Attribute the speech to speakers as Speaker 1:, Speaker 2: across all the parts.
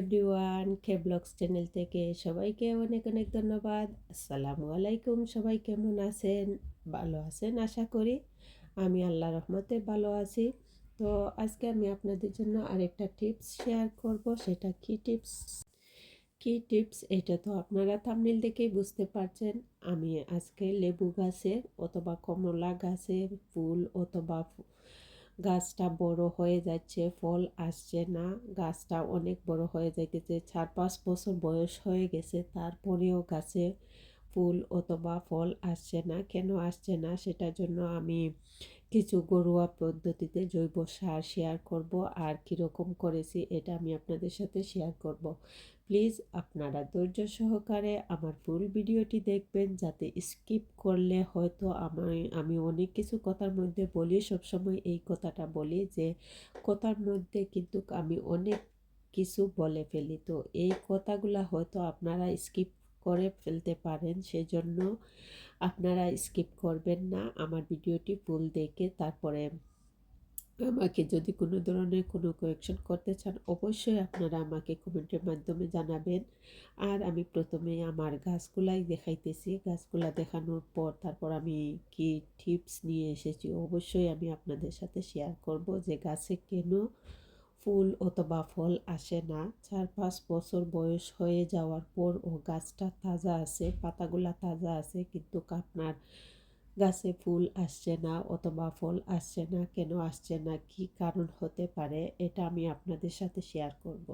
Speaker 1: Everyone কে blogs channel থেকে সবাইকে অনেক অনেক ধন্যবাদ। আসসালামু আলাইকুম, সবাই কেমন আছেন? ভালো আছেন, আশা করি। আমি আল্লাহ রহমতে ভালো আছি। তো আজকে আমি আপনাদের জন্য আরেকটা টিপস শেয়ার করব, সেটা কি টিপস? কি টিপস? এটা তো আপনারা থামনেল দেখেই বুঝতে পারছেন। আমি আজকে লেবু গাছের অথবা কমলা গাছের ফুল অথবা গাছটা বড় হয়ে যাচ্ছে, ফল আসছে না, গাছটা অনেক বড় হয়ে যাইতেছে। চার পাঁচ বছর বয়স হয়ে গেছে, তারপরেও গাছে ফুল অথবা ফল আসছে না। কেন আসছে না? সেটার জন্য আমি কিছু ঘরোয়া পদ্ধতিতে জৈব সার শেয়ার করব। আর কীরকম করেছি, এটা আমি আপনাদের সাথে শেয়ার করব। প্লিজ আপনারা ধৈর্য সহকারে আমার ফুল ভিডিওটি দেখবেন, যাতে স্কিপ করলে হয়তো আমার আমি অনেক কিছু কথার মধ্যে বলি, সবসময় এই কথাটা বলি যে, কথার মধ্যে কিন্তু আমি অনেক কিছু বলে ফেলি। তো এই কথাগুলা হয়তো আপনারা স্কিপ করে ফেলতে পারেন, সেজন্য আপনারা স্কিপ করবেন না। আমার ভিডিওটি ফুল দেখে তারপরে আমাকে যদি কোনো ধরনের কোনো কোয়েকশন করতে চান, অবশ্যই আপনারা আমাকে কমেন্টের মাধ্যমে জানাবেন। আর আমি প্রথমে আমার গাছগুলাই দেখাইতেছি। গাছগুলা দেখানোর পর তারপর আমি কি টিপস নিয়ে এসেছি, অবশ্যই আমি আপনাদের সাথে শেয়ার করব যে গাছে কেন ফুল অথবা ফল আসে না। চার পাঁচ বছর বয়স হয়ে যাওয়ার পর ও গাছটা তাজা আছে, পাতাগুলা তাজা আছে, কিন্তু আপনার গাছে ফুল আসছে না অথবা ফল আসছে না, কেন আসছে না, কি কারণ হতে পারে, এটা আমি আপনাদের সাথে শেয়ার করব।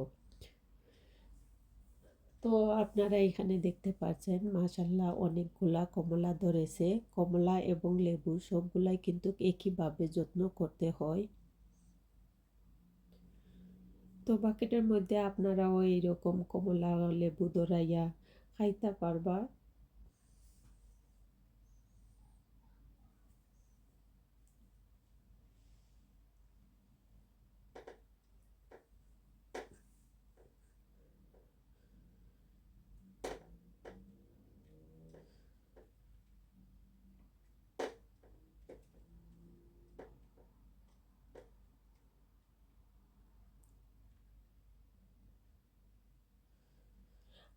Speaker 1: তো আপনারা এখানে দেখতে পাচ্ছেন মাশাল্লাহ অনেকগুলা কমলা ধরেছে। কমলা এবং লেবু সবগুলাই কিন্তু একইভাবে যত্ন করতে হয়। তো বাকেটের মধ্যে আপনারাও এইরকম কমলা লেবু দরাইয়া খাইতে পারবা।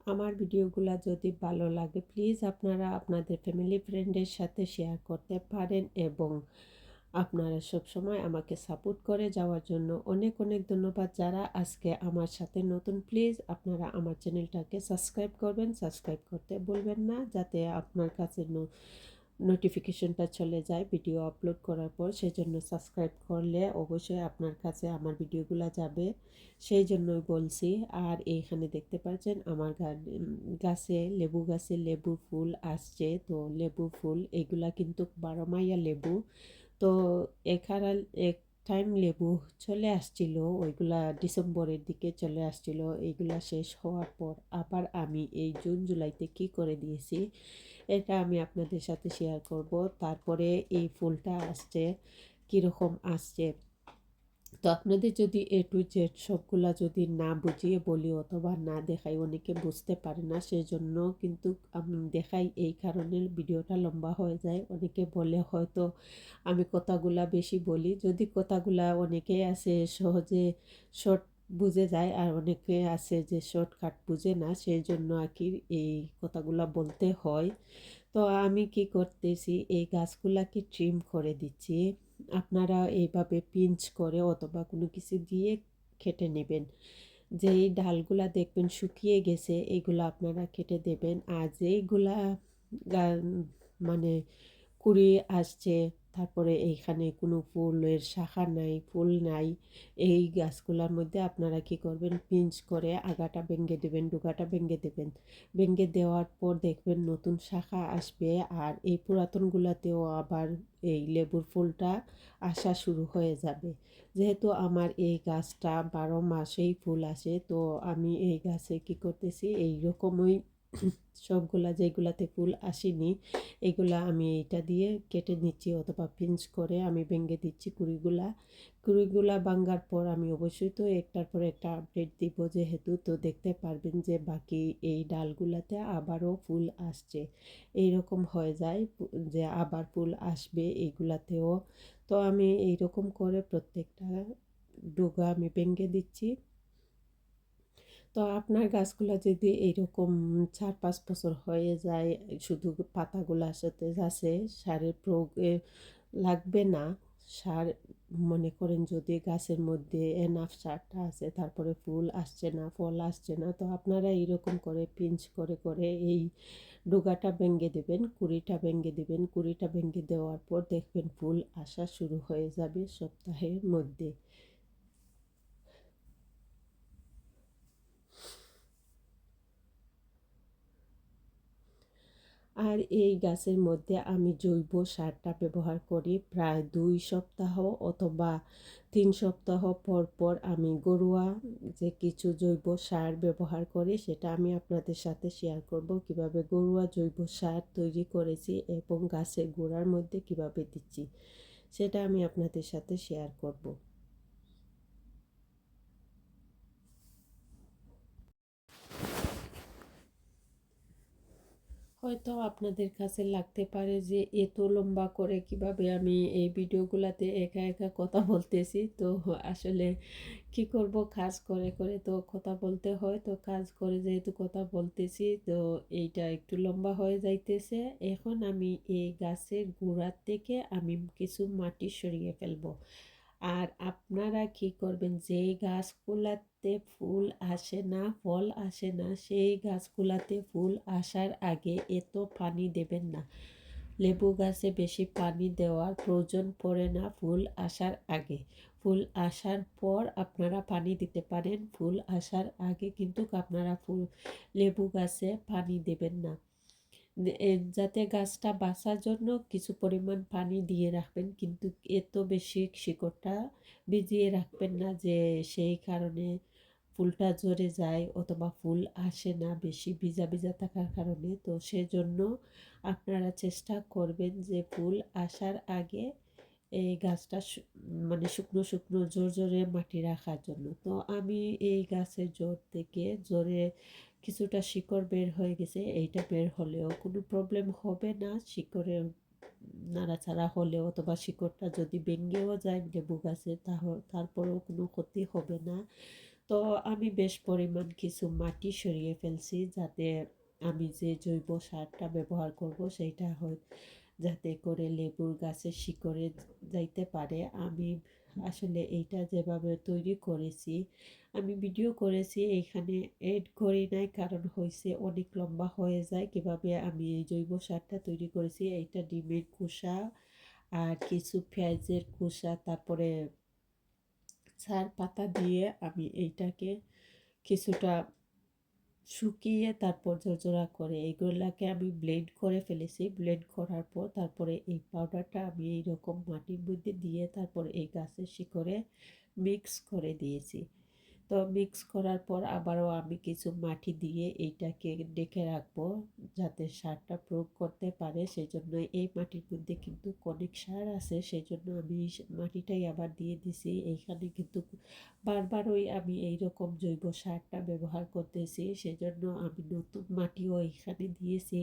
Speaker 1: আমার ভিডিওগুলো যদি ভালো লাগে, প্লিজ আপনারা আপনাদের ফ্যামিলি ফ্রেন্ডের সাথে শেয়ার করতে পারেন এবং আপনারা সবসময় আমাকে সাপোর্ট করে যাওয়ার জন্য অনেক অনেক ধন্যবাদ। যারা আজকে আমার সাথে নতুন, প্লিজ আপনারা আমার চ্যানেলটাকে সাবস্ক্রাইব করবেন। সাবস্ক্রাইব করতে বলবেন না, যাতে আপনার কাছে নোটিফিকেশনটা চলে যায় ভিডিও আপলোড করার পর সেই জন্য সাবস্ক্রাইব করলে অবশ্যই আপনার কাছে আমার ভিডিওগুলো যাবে। সেই জন্যই বলছি, আর এইখানে দেখতে পাচ্ছেন আমার গাছে লেবু গাছে লেবু ফুল আসছে। তো লেবু ফুল, এগুলা কিন্তু বারো মাইয়া লেবু। তো এখানে এক টাইম লেবু চলে আসছিল, ওইগুলা ডিসেম্বরের দিকে চলে আসছিল, এইগুলা শেষ হওয়ার পর আবার আমি এই জুন জুলাইতে কি করে দিয়েছি, এটা আমি আপনাদের সাথে শেয়ার করব। তারপরে এই ফুলটা আসছে, কীরকম আসছে তো আপনাদের যদি এ টু জেড সবগুলা যদি না বুঝিয়ে বলি অথবা না দেখাই, অনেকে বুঝতে পারে না সেই জন্য কিন্তু আমি দেখাই। এই কারণে ভিডিওটা লম্বা হয়ে যায়। অনেকে বলে হয়তো আমি কথাগুলা বেশি বলি। যদি কথাগুলা অনেকে আছে সহজে শর্ট বুঝে যায় আর অনেকে আছে যে শর্টকাট বুঝে না সেই জন্য আর কি এই কথাগুলা বলতে হয়। তো আমি কি করতেছি, এই গাছগুলাকে ট্রিম করে দিচ্ছি? আপনারা এইভাবে পিঞ্চ করে অথবা কোনো কিছু দিয়ে খেটে নেবেন। যেই ডালগুলা দেখবেন শুকিয়ে গেছে এইগুলো আপনারা কেটে দেবেন। আর যেইগুলা মানে কুড়ি আসছে তারপরে এইখানে কোনো ফুলের শাখা নাই, ফুল নাই। এই গাছগুলোর মধ্যে আপনারা কি করবেন? পিঞ্চ করে আগাটা ভেঙে দেবেন, ডুগাটা ভেঙে দেবেন। ভেঙে দেওয়ার পর দেখবেন নতুন শাখা আসবে আর এই পুরাতনগুলাতেও আবার এই লেবুর ফুলটা আসা শুরু হয়ে যাবে। যেহেতু আমার এই গাছটা বারো মাসেই ফুল আসে, তো আমি এই গাছে কি করতেছি? এই রকমই সবগুলা যেগুলাতে ফুল আসেনি, এগুলা আমি এইটা দিয়ে কেটে নিচ্ছি অথবা পিঞ্চ করে আমি ভেঙে দিচ্ছি কুড়িগুলা। কুড়িগুলা ভাঙ্গার পর আমি অবশ্যই তো একটার পর একটা আপডেট দিব যেহেতু, তো দেখতে পারবেন যে বাকি এই ডালগুলাতে আবারও ফুল আসছে। এই রকম হয়ে যায় যে আবার ফুল আসবে এইগুলাতেও তো আমি এই রকম করে প্রত্যেকটা ডোগা আমি ভেঙে দিচ্ছি। তো আপনার গাছগুলা যদি এইরকম চার পাঁচ বছর হয়ে যায়, শুধু পাতাগুলার সাথে আছে সারের প্রয়োগে লাগবে না। সার মনে করেন যদি গাছের মধ্যে এনাফ সারটা আছে, তারপরে ফুল আসছে না, ফল আসছে না, তো আপনারা এইরকম করে পিঞ্চ করে করে এই ডোগাটা ভেঙে দেবেন, কুড়িটা ভেঙে দেবেন, কুড়িটা ভেঙে দেওয়ার পর দেখবেন ফুল আসা শুরু হয়ে যাবে সপ্তাহের মধ্যে। আর এই গাছের মধ্যে আমি জৈব সারটা ব্যবহার করি। প্রায় দুই সপ্তাহ অথবা তিন সপ্তাহ পর পর আমি গরুয়া যে কিছু জৈব সার ব্যবহার করি, সেটা আমি আপনাদের সাথে শেয়ার করব। কীভাবে গরুয়া জৈব সার তৈরি করেছি এবং গাছের গোড়ার মধ্যে কীভাবে দিচ্ছি, সেটা আমি আপনাদের সাথে শেয়ার করব। হয়তো আপনাদের কাছে লাগতে পারে যে, এত লম্বা করে কীভাবে আমি এই ভিডিওগুলোতে একা একা কথা বলতেছি? তো আসলে কি করব? কাজ করে করে তো কথা বলতে হয়। তো কাজ করে যেহেতু কথা বলতেছি, তো এইটা একটু লম্বা হয়ে যাইতেছে। এখন আমি এই গাছের গোড়ার থেকে আমি কিছু মাটি সরিয়ে ফেলব। আর আপনারা কি করবেন? যে গাছগুলাতে ফুল আসে না, ফল আসে না, সেই গাছগুলাতে ফুল আসার আগে এত পানি দেবেন না। লেবু গাছে বেশি পানি দেওয়ার প্রয়োজন পড়ে না ফুল আসার আগে। ফুল আসার পর আপনারা পানি দিতে পারেন, ফুল আসার আগে কিন্তু আপনারা ফুল, লেবু গাছে পানি দেবেন না। যাতে গাছটা বাঁচার জন্য কিছু পরিমাণ পানি দিয়ে রাখবেন, কিন্তু এত বেশি শিকড়টা ভিজিয়ে রাখবেন না যে সেই কারণে ফুলটা ঝরে যায় অথবা ফুল আসে না বেশি ভিজা ভিজা থাকার কারণে, তো সেজন্য আপনারা চেষ্টা করবেন যে ফুল আসার আগে এই গাছটা মানে শুকনো শুকনো জোর জোরে মাটি রাখার জন্য। তো আমি এই গাছের জোর থেকে জোরে কিছুটা শিকড় বের হয়ে গেছে, এইটা বের হলেও কোনো প্রবলেম হবে না। শিকড়ের নাড়াচাড়া হলেও অথবা শিকড়টা যদি ভেঙেও যায় লেবু গাছে তারপরেও কোনো ক্ষতি হবে না। তো আমি বেশ পরিমাণ কিছু মাটি সরিয়ে ফেলছি যাতে আমি যে জৈব সারটা ব্যবহার করব সেইটা হয়, যাতে করে লেবুর গাছের শিকড়ে যাইতে পারে। আমি আসলে এইটা যেভাবে তৈরি করেছি, আমি ভিডিও করেছি এইখানে এড করি নাই কারণ হয়েছে অনেক লম্বা হয়ে যায়। কীভাবে আমি এই জৈব সারটা তৈরি করেছি, এইটা ডিমের খোসা আর কিছু পেঁয়াজের খোসা, তারপরে সার পাতা দিয়ে আমি এইটাকে কিছুটা শুকিয়ে তারপর জোরজোড়া করে এইগুলাকে আমি ব্লেন্ড করে ফেলেছি। ব্লেন্ড করার পর তারপরে এই পাউডারটা আমি এইরকম মাটির মধ্যে দিয়ে তারপর এই গাছের শিকড়ে মিক্স করে দিয়েছি। তো মিক্স করার পর আবারও আমি কিছু মাটি দিয়ে এইটাকে ডেকে রাখব যাতে সারটা প্রয়োগ করতে পারে। সেই জন্য এই মাটির মধ্যে কিন্তু অনেক সার আছে সেই জন্য আমি মাটিটাই আবার দিয়ে দিছি। এইখানে কিন্তু বারবারই আমি এই রকম জৈব সারটা ব্যবহার করতেছি। সেই জন্য আমি নতুন মাটিও এইখানে দিয়েছি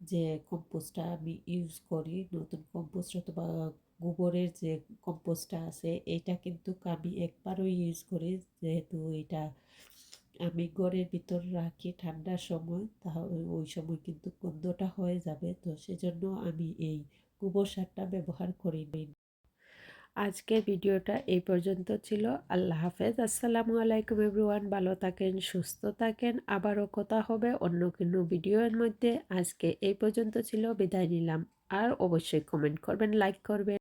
Speaker 1: যে কম্পোস্টটা আমি ইউজ করি। নতুন কম্পোস্ট অথবা গোবরের যে কম্পোস্টটা আছে, এটা কিন্তু আমি একবারও ইউজ করি। যেহেতু এটা আমি ঘরের ভিতর রাখি ঠান্ডার সময়, তাহলে ওই সময় কিন্তু গন্ধটা হয়ে যাবে। তো সেজন্য আমি এই গোবর সারটা ব্যবহার করি। আজকের ভিডিওটা এই পর্যন্ত ছিল। আল্লাহ হাফেজ। আসসালামু আলাইকুম এভরিওয়ান। ভালো থাকেন, সুস্থ থাকেন। আবারও কথা হবে অন্য কোনো ভিডিওর মধ্যে। আজকে এই পর্যন্ত ছিল। বিদায় নিলাম। আর অবশ্যই কমেন্ট করবেন লাইক করবেন।